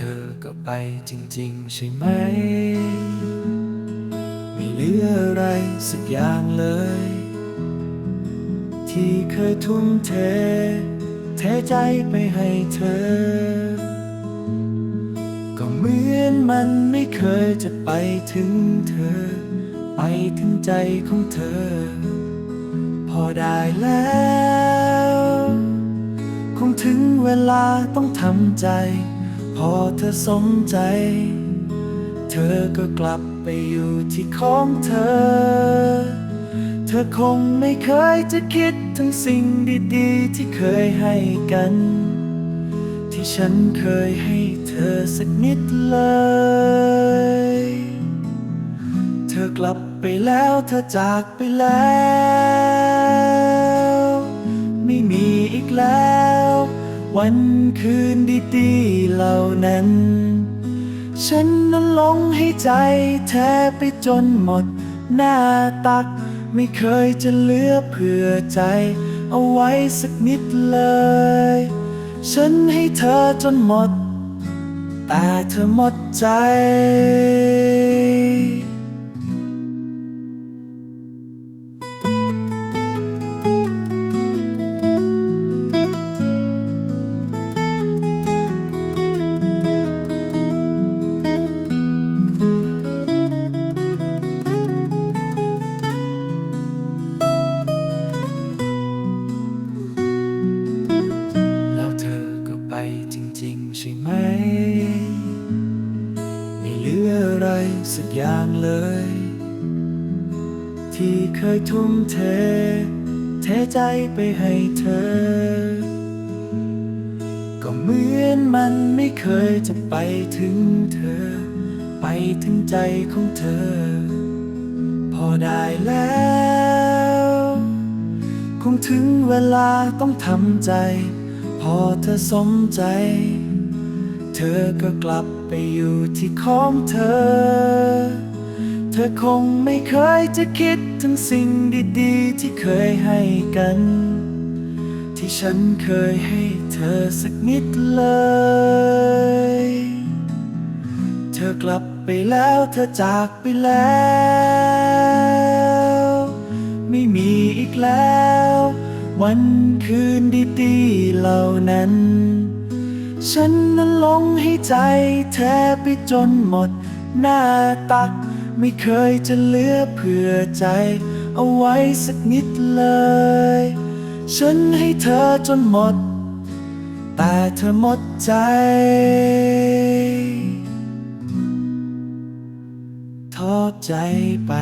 เธอก็ไปจริง ๆ ใช่ไหม ไม่เหลืออะไรสักอย่างเลย ที่เคยทุ่มเท เทใจไปให้เธอ ก็เหมือนมันไม่เคยจะไปถึงเธอ ไปถึงใจของเธอ พอได้แล้ว คงถึงเวลาต้องทำใจ พอเธอสมใจ เธอก็กลับไปอยู่ที่ของเธอ เธอคงไม่เคยจะคิดถึงสิ่งดีๆ ที่เคยให้กัน ที่ฉันเคยให้เธอสักนิดเลย เธอกลับไปแล้วเธอจากไปแล้ว วันคืนดีๆเหล่านั้น ฉันนั้นหลงให้ใจแทบไปจนหมดหน้าตัก ไม่เคยจะเหลือเผื่อใจ เอาไว้สักนิดเลย ฉันให้เธอจนหมด แต่เธอหมดใจ จริง ๆ ใช่ไหม ไม่เหลืออะไรสักอย่างเลย ที่เคยทุ่มเท เทใจไปให้เธอ ก็เหมือนมันไม่เคยจะไปถึงเธอ ไปถึงใจของเธอ พอได้แล้ว คงถึงเวลาต้องทำใจ อเธอสมใจ เธอก็กลับไปอยู่ที่ของเธอ เธอคงไม่เคยจะคิดถึงสิ่งดีๆ ที่เคยให้กัน ที่ฉันเคยให้เธอสักนิดเลย เธอกลับไปแล้วเธอจากไปแล้ว ไม่มีอีกแล้ว วันคืนดี เหล่านั้น ฉันนั้นหลงให้ใจแทบไปจนหมด หน้าตัก ไม่เคยจะเหลือเผื่อใจ เอาไว้สักนิดเลย ฉันให้เธอจนหมด แต่เธอหมดใจ ทอดใจไป